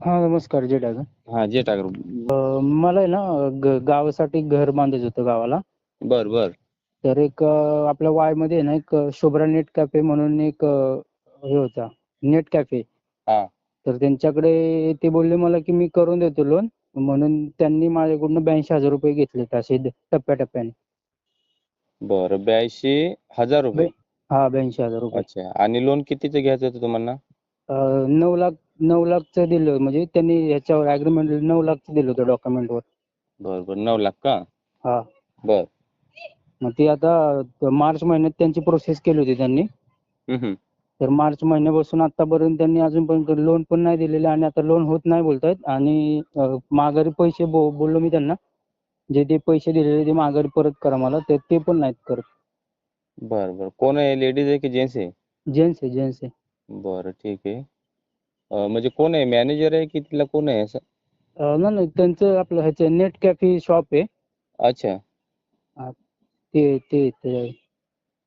हा नमस्कार जय डागर हा जे टाकर अं, मला आहे ना ग- गावासाठी घर बांधायचं होतं गावाला. बर बर. तर एक अं, आपल्या वायमध्ये आहे ना एक अं, शुभ्रा नेट कॅफे म्हणून एक अं, हे होता नेट कॅफे. हा. तर त्यांच्याकडे ते बोलले मला की मी करून देतो लोन. म्हणून त्यांनी माझ्याकडून ब्याऐंशी हजार रुपये घेतले असे द- टप्प्याटप्प्याने. बर ब्याऐंशी हजार रुपये? हा ब्याऐंशी हजार रुपये. अच्छा आणि लोन कितीचं घ्यायचं होतं तुम्हाला? अं, नऊ लाख नऊ लाखचं दिलं. म्हणजे त्यांनी ह्याच्यावर अग्रीमेंट नऊ लाखचं दिलं होतं डॉक्युमेंटवर बर बर. नऊ लाख का? हा. बर. मग ती आता मार्च महिन्यात त्यांची प्रोसेस केली होती त्यांनी. हम्म. तर मार्च महिन्यापासून आतापर्यंत त्यांनी अजून पण लोन पण नाही दिलेले आणि आता लोन होत नाही बोलतायत. आणि अं, माघारी पैसे बो- बोललो मी त्यांना. जे ते पैसे दिलेले ते माघारी परत करा मला. तर ते पण नाहीत करत. बर बर. कोण आहे? लेडीज आहे की जेंट्स आहे? जेंट्स आहे जेंट्स आहे. बरं ठीक आहे. अं, म्हणजे कोण आहे? मॅनेजर आहे की तिला कोण आहे असं? अं, नाही नाही त्यांचं आपलं ह्याचं नेट कॅफे शॉप आहे. अच्छा. ते ते ते-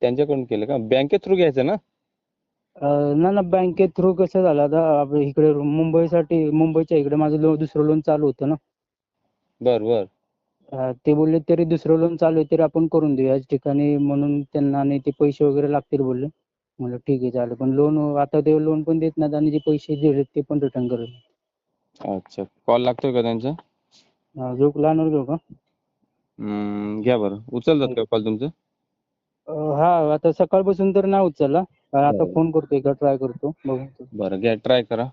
त्यांच्याकडून केलं का? बँकेत थ्रू घ्यायचं ना? अं, ना ना बँकेत थ्रू कसं झालं? आता आपलं इकडे मुंबईसाठी मुंबईच्या इकडे माझं लो दुसरं लोन चालू होतं ना. बर बर. अं, ते बोलले तरी दुसरं लोन चालू आहे तरी आपण करून देऊ. याच ठिकाणी म्हणून त्यांना आणि ते पैसे वगैरे लागतील बोलले. म्हणलं ठीक आहे चालेल. पण लोन आता ते लोन पण देत नाहीत आणि जे पैसे दिले ते पण रिटर्न करेल अच्छा. कॉल लागतोय का त्यांचा? घेऊ लहानवर घेऊ का? हम्म, घ्या बरं. उचलतात का कॉल तुमचं? अं, हा आता सकाळपासून तर नाही उचलला. अं, आता बरं. फोन करतो एकदा ट्राय करतो. बघू. बरं घ्या ट्राय करा.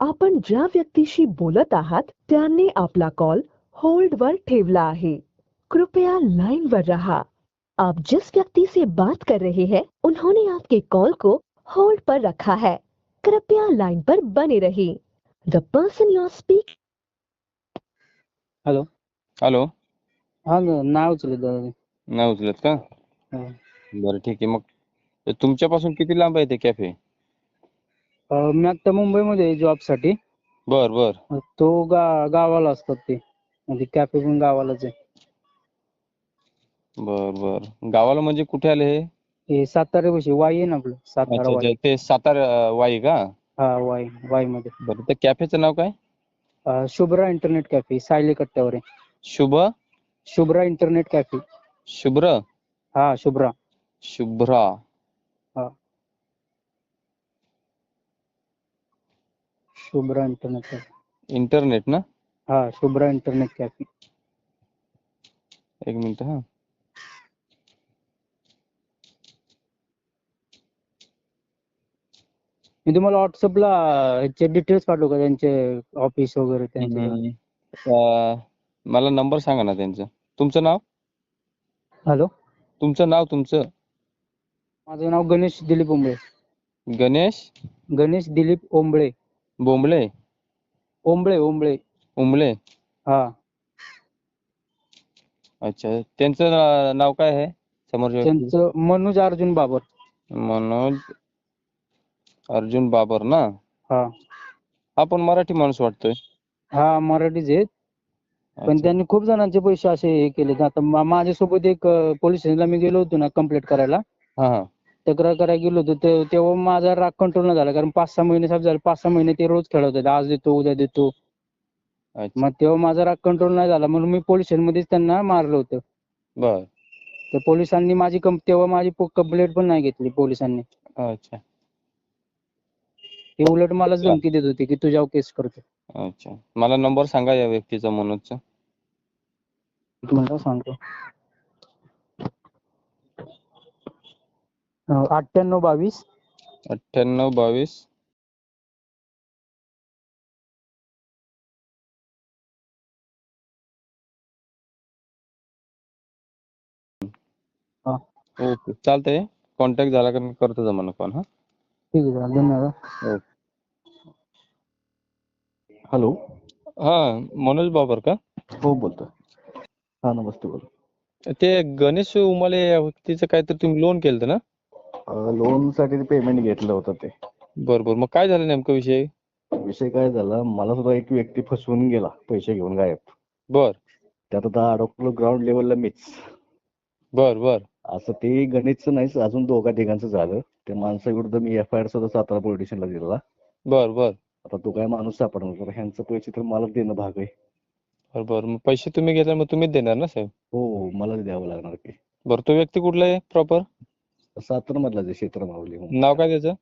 आपण ज्या व्यक्तीशी बोलत आहात त्यांनी आपला कॉल होल्ड वर ठेवला आहे. कृपया लाइन पर रहा. आप जिस व्यक्ति से बात कर रहे हैं उन्होंने आपके कॉल को होल्ड पर रखा है। कृपया लाइन पर बने रहिए the person you are speak hello hello हा न- नाही उचलत दादा. नाही उचलत का? हा. बरं ठीक आहे. मग तुमच्यापासून किती लांब आहे ते कॅफे अं, मी आता मुंबईमध्ये आहे जॉबसाठी. बर बर. तो गा गावाला असतात ते. म्हणजे कॅफे पण गावालाच आहे. बर बर. गावाला म्हणजे कुठे आले हे? हे सातारा पाशी वाई आहे ना आपलं सातारा अच्छा वाई. अच्छा ते सातारा अं, वाई का? हा वाई वाई मध्ये बरं त्या कॅफेचं नाव काय? अं, शुभ्रा इंटरनेट कॅफे सायली कट्ट्यावर आहे. शुभ? Shubhra internet cafe. शुभ्र? हा शुभ्रा. शुभ्रा हा शुभ्रा इंटरनेट कॅफे. इंटरनेट ना? हा शुभ्रा इंटरनेट कॅफे. एक मिनिट हा. मी तुम्हाला व्हॉट्सअपला ह्याचे डिटेल्स पाठवू का? त्यांचे ऑफिस वगैरे त्यांचे. अं, मला नंबर सांगा ना त्यांचं. तुमचं नाव? हॅलो तुमचं नाव तुमचं? माझं नाव गणेश दिलीप ओंबळे. गणेश? गणेश दिलीप ओंबळे. बोंबले? ओंबळे ओंबळे. उमले हा. अच्छा त्यांचं ना- नाव काय आहे? समोरच्या व्यक्तीचं? त्यांचं मनोज अर्जुन बाबर. मनोज अर्जुन बाबर ना? हा. हा पण मराठी माणूस वाटतोय. हा मराठीच आहेत. पण अच्छा. त्यांनी खूप जणांचे पैसे असे हे केले आता मा- माझ्यासोबत एक पोलीस स्टेशनला मी गेलो होतो ना कंप्लेंट करायला. हा हा. तक्रार करायला गेलो होतो ते- तेव्हा माझा राग कंट्रोल नाही झाला कारण पाच सहा महिने साहेब झाले पाच सहा महिने ते रोज खेळत होते आज देतो उद्या देतो. मग तेव्हा माझा राग कंट्रोल नाही झाला म्हणून मी पोलीस स्टेशनमध्येच त्यांना मारलं होतं. बर. तर पोलिसांनी माझी तेव्हा माझी कंप्लेंट पण नाही घेतली पोलिसांनी. अच्छा. ते उलट मलाच धमकी देत होते की तुझ्यावर केस करतो अच्छा. मला नंबर सांगा या व्यक्तीचा मनोजचा. मिनिट सांगतो. अठ्ठ्याण्णव बावीस. अठ्ठ्याण्णव बावीस. हा. ओके चालतंय. कॉन्टॅक्ट झाला का मी करतो जमाना कॉल हा? ठीक आहे चालेल, धन्यवाद. ओके. हॅलो हा मनोज बाबर का? हो बोलतोय. हा नमस्ते बोला. ते गणेश उमाले या व्यक्तीचं काहीतरी तुम्ही लोन केलं ना? लोनसाठी पेमेंट घेतलं होतं ते. बरं बरं. मग काय झालं नेमकं विषय? विषय काय झाला? मला सुद्धा एक व्यक्ती फसवून गेला पैसे घेऊन गायब. बर. त्यात आता अडकलो ग्राउंड लेवलला मीच. बर बर. असं ते गणितचं नाहीच अजून दोघा तिघांचं झालं. त्या माणसाविरुद्ध मी एफ आय आर सुद्धा सातारा पोलीस स्टेशनला दिला बर बर. आता तो काय माणूस सापडणार? तर ह्यांचं पैसे तर मला देणं भाग आहे. बर बर. मग पैसे तुम्ही घेतले मग तुम्हीच देणार ना साहेब? हो हो. मलाच द्यावं लागणार की बरं तो व्यक्ती कुठला आहे? प्रॉपर सातारा मधला जे क्षेत्र म्हणून. नाव काय त्याचं?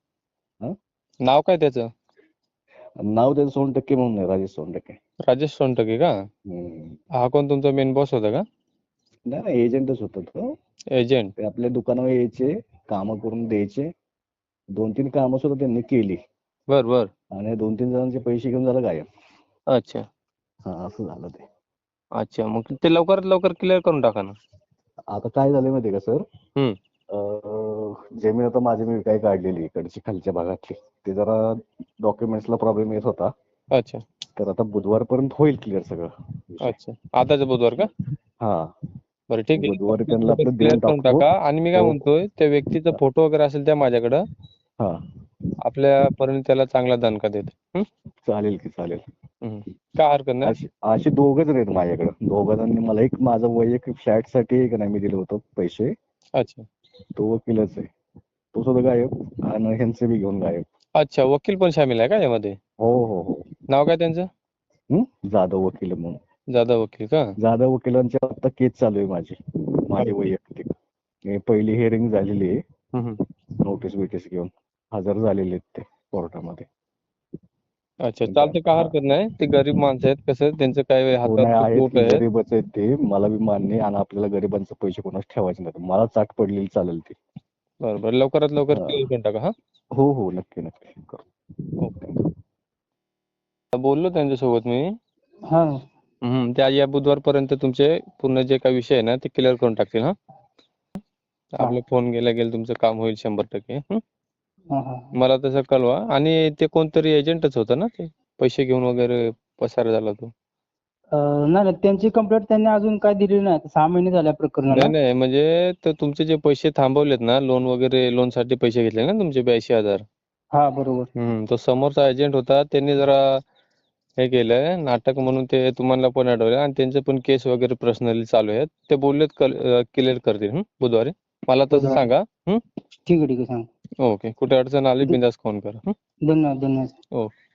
हा? नाव काय त्याचं? नाव त्याचं सोनटक्के म्हणून आहे राजेश सोनटक्के. राजेश सोनटके का? हम्म. हा कोण तुमचा मेन बॉस होता का? नाही नाही एजंटच होता तो. एजंट ते आपल्या दुकानावर यायचे कामं करून द्यायचे. दोन तीन कामं सुद्धा त्यांनी केली. बर बर. आणि दोन तीन जणांचे पैसे घेऊन झालं गायब. अच्छा. हा असं झालं ते. अच्छा मग ते लवकरात लवकर क्लिअर करून टाका ना. आता काय झालंय माहितीये का सर? हम्म. जमीन आता माझी मी काय काढलेली इकडची खालच्या भागातली ते जरा डॉक्युमेंट्सला प्रॉब्लेम येत होता. अच्छा. तर आता बुधवारपर्यंत होईल क्लिअर सगळं. अच्छा. आताचा बुधवार का? हा. बरं ठीक आहे. बुधवारी त्यांना आपलं देऊन टाका. आणि मी काय हो. म्हणतोय त्या व्यक्तीचा फोटो वगैरे असेल त्या माझ्याकडं हा. आपल्यापर्यंत त्याला चांगला दणका देतो. चालेल की चालेल. काय हरकत नाही. अशी अशी दोघच आहेत माझ्याकडे. दोघ जणांनी मला एक माझं वैयक्तिक फ्लॅटसाठी एक नाही मी दिलं होतं पैसे. अच्छा. तो वकीलच आहे. तो सुद्धा गायब आणि ह्यांचे बी घेऊन गायब. अच्छा वकील पण सामील आहे का यामध्ये? हो हो हो. नाव काय त्यांचं? हं? जाधव वकील म्हणून. जाधव वकील का? जाधव वकिलांची आता केस चालू आहे माझी. माझी वैयक्तिक. हे पहिली हिअरिंग झालेली आहे. हम्म, हम्म. नोटीस बिटीस घेऊन. हजर झालेले आहेत ते कोर्टामध्ये. अच्छा चालतं काय हरकत नाही ते गरीब माणसं आहेत कसं त्यांचं काय हो नाही हातात की आहे. गरीबच आहेत ते. मला बी मान्य आहे आणि आपल्याला गरिबांचे पैसे कोणाच ठेवायचे नाहीत. मला चाट पडलेली चालेल ती. बरं बरं लवकरात लवकर हा. क्लिअर करून टाका हा. हो हो नक्की नक्की. करू. ओके. बोललो त्यांच्यासोबत मी. हा. हम्म, ते आज या बुधवारपर्यंत तुमचे पूर्ण जे काही विषय आहे ना ते क्लिअर करून टाकतील हा. आपला फोन गेला गेला तुमचं काम होईल शंभर टक्के हं? मला तसं कळवा. आणि ते कोणतरी एजंटच होतं ना ते? पैसे घेऊन वगैरे पसार झाला तो. अं, नाही नाही. त्यांची कंप्लेंट त्यांनी अजून काय दिली नाही. आता सहा महिने झाल्या प्रकरणाला. नाही नाही. म्हणजे ते तुमचे जे पैसे थांबवलेत ना लोन वगैरे लोनसाठी पैसे घेतले ना तुमचे ब्याऐंशी हजार? हा बरोबर. हम्म. तो समोरचा एजंट होता. त्यांनी जरा हे केलंय नाटक म्हणून ते तुम्हाला पण अडवलं आणि त्यांचे पण केस वगैरे पर्सनली चालू आहेत. ते बोललेत क्लिअर करतील. हं, बुधवारी. मला तसं बुधवारी. सांगा. हं? ठीक आहे ठीक आहे. सांग ओके. कुठे अडचण आली बिंदास फोन करा. हं? धन्यवाद धन्यवाद. ओके.